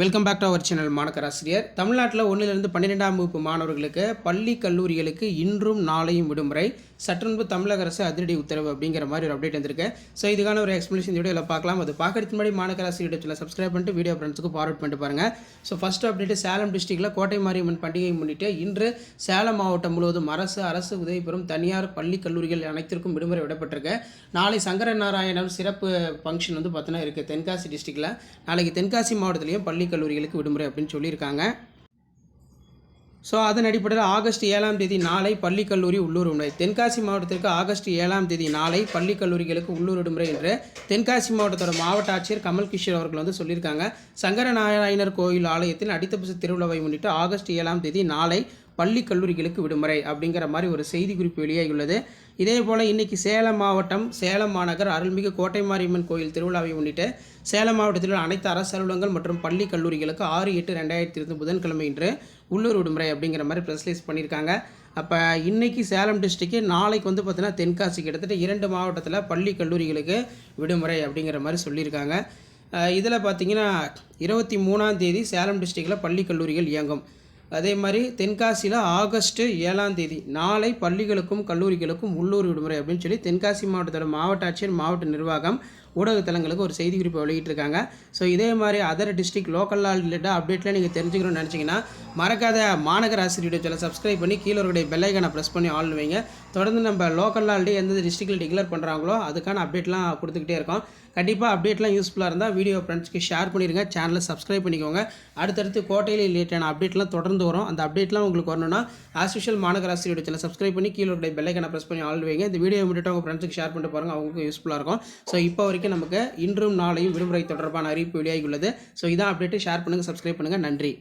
Welcome back to our channel மாணக்கராசிரியர் தமிழ்நாட்டில் ஒன்றிலிருந்து பன்னிரெண்டாம் வகுப்பு மாணவர்களுக்கு பள்ளி கல்லூரிகளுக்கு இன்றும் நாளையும் விடுமுறை. சற்றுன்பு தமிழக அரசு அதிரடி உத்தரவு அப்படிங்கிற மாதிரி ஒரு அப்டேட் வந்திருக்கு. ஸோ இதுக்கான ஒரு எக்ஸ்பிளேஷன் வீடியோவில் பார்க்கலாம். அது பார்க்கறதுக்கு முன்னாடி மாணக்கராசி யூடியூப்ல சப்ஸ்கிரைப் பண்ணிட்டு வீடியோ ஃப்ரெண்ட்ஸுக்கு ஃபார்வர்ட் பண்ணிட்டு பாருங்கள் ஸோ ஃபஸ்ட் அப்டேட் சேலம் டிஸ்ட்ரிக்டில் கோட்டை மாரியம்மன் பண்டிகையை முன்னிட்டு இன்று சேலம் மாவட்டம் முழுவதும் அரசு அரசு உதவி பெறும் தனியார் பள்ளி கல்லூரிகள் அனைத்திற்கும் விடுமுறை விடப்பட்டிருக்கு. நாளை சங்கர நாராயணன் சிறப்பு ஃபங்க்ஷன் வந்து பார்த்தீங்கன்னா இருக்குது தென்காசி டிஸ்ட்ரிக்டில் நாளைக்கு தென்காசி மாவட்டத்திலையும் பள்ளி கல்லூரிகளுக்கு விடுமுறை அப்படின்னு சொல்லியிருக்காங்க. ஸோ அதன் அடிப்படையில் ஆகஸ்ட் ஏழாம் தேதி நாளை பள்ளி கல்லூரி உள்ளூர் விடுமுறை. தென்காசி மாவட்டத்திற்கு ஆகஸ்ட் ஏழாம் தேதி நாளை பள்ளி கல்லூரிகளுக்கு உள்ளூர் விடுமுறை என்று தென்காசி மாவட்டத்தோட மாவட்ட ஆட்சியர் கமல் கிஷோர் அவர்கள் வந்து சொல்லியிருக்காங்க. சங்கர நாராயணர் கோயில் ஆலயத்தில் அடித்தபுச திருவிழாவை முன்னிட்டு ஆகஸ்ட் ஏழாம் தேதி நாளை பள்ளி கல்லூரிகளுக்கு விடுமுறை அப்படிங்கிற மாதிரி ஒரு செய்தி குறிப்பு வெளியாகியுள்ளது. இதே போல் இன்றைக்கி சேலம் மாவட்டம் சேலம் மாநகர் அருள்மிகு கோட்டை மாரியம்மன் கோயில் திருவிழாவை முன்னிட்டு சேலம் மாவட்டத்தில் உள்ள அனைத்து அரசு அலுவலகங்கள் மற்றும் பள்ளி கல்லூரிகளுக்கு ஆறு எட்டு ரெண்டாயிரத்தி இருந்து புதன்கிழமை இன்று உள்ளூர் விடுமுறை அப்படிங்கிற மாதிரி ப்ரெஸ்லைஸ் பண்ணியிருக்காங்க. அப்போ இன்றைக்கி சேலம் டிஸ்ட்ரிக்கு நாளைக்கு வந்து பார்த்திங்கன்னா தென்காசி கிட்டத்தட்ட இரண்டு மாவட்டத்தில் பள்ளி கல்லூரிகளுக்கு விடுமுறை அப்படிங்கிற மாதிரி சொல்லியிருக்காங்க. இதில் பார்த்தீங்கன்னா இருபத்தி மூணாம் தேதி சேலம் டிஸ்ட்ரிக்டில் பள்ளி கல்லூரிகள் இயங்கும். அதே மாதிரி தென்காசியில் ஆகஸ்ட்டு ஏழாம் தேதி நாளை பள்ளிகளுக்கும் கல்லூரிகளுக்கும் உள்ளூர் விடுமுறை அப்படின்னு சொல்லி தென்காசி மாவட்டத்தோட மாவட்ட ஆட்சியர் மாவட்ட நிர்வாகம் ஊடகத்தலங்களுக்கு ஒரு செய்தி குறிப்பை வெளியிட்டிருக்காங்க. ஸோ இதே மாதிரி அதர் டிஸ்ட்ரிக்ட் லோக்கல் ரிலேட்டாக அப்டேட்டில் நீங்கள் தெரிஞ்சுக்கணும்னு நினச்சிங்கன்னா மறக்காத மாநகர ஆசிரியர் சேனல் சப்ஸ்கிரைப் பண்ணி கீழே இருக்கிற பெல்லைக்கான ப்ரெஸ் பண்ணி ஆள் வைங்க. தொடர்ந்து நம்ம லோக்கல் ஆல்ரெடி எந்த டிஸ்ட்ரிக்டில் டிக்ளேர் பண்ணுறாங்களோ அதுக்கான அப்டேட்லாம் கொடுத்துக்கிட்டே இருக்கோம். கண்டிப்பாக அப்டேட்லாம் யூஸ்ஃபுல்லாக இருந்தால் வீடியோ ஃப்ரெண்ட்ஸ்க்கு ஷேர் பண்ணிடுங்க சேனலை சப்ஸ்கிரைப் பண்ணிக்கோங்க. அடுத்தடுத்து கோட்டையில் ரிலேட்டான அப்டேட்லாம் தொடர்ந்து வரும். அந்த அப்டேட்லாம் உங்களுக்கு வரணும்னா ஆஸ் யூஷுவல் மாநகர ஆசிரியர் சேனல் சப்ஸ்கிரைப் பண்ணி கீழே இருக்கிற பெல்லைக்கான ப்ரெஸ் பண்ணி ஆள் வைங்க. இந்த வீடியோ முடிட்டு உங்கள் ஃப்ரெண்ட்ஸுக்கு ஷேர் பண்ணிட்டு பாருங்கள் அவங்களுக்கு யூஸ்ஃபுல்லாக இருக்கும். ஸோ இப்போ வரைக்கும் வரைக்கும் நமக்கு இன்றும் நாளையும் விடுமுறை தொடர்பான அறிவிப்பு வெளியாகியுள்ளது. ஸோ இதான் அப்டேட்டு ஷேர் பண்ணுங்கள் சப்ஸ்கிரைப் பண்ணுங்கள் நன்றி.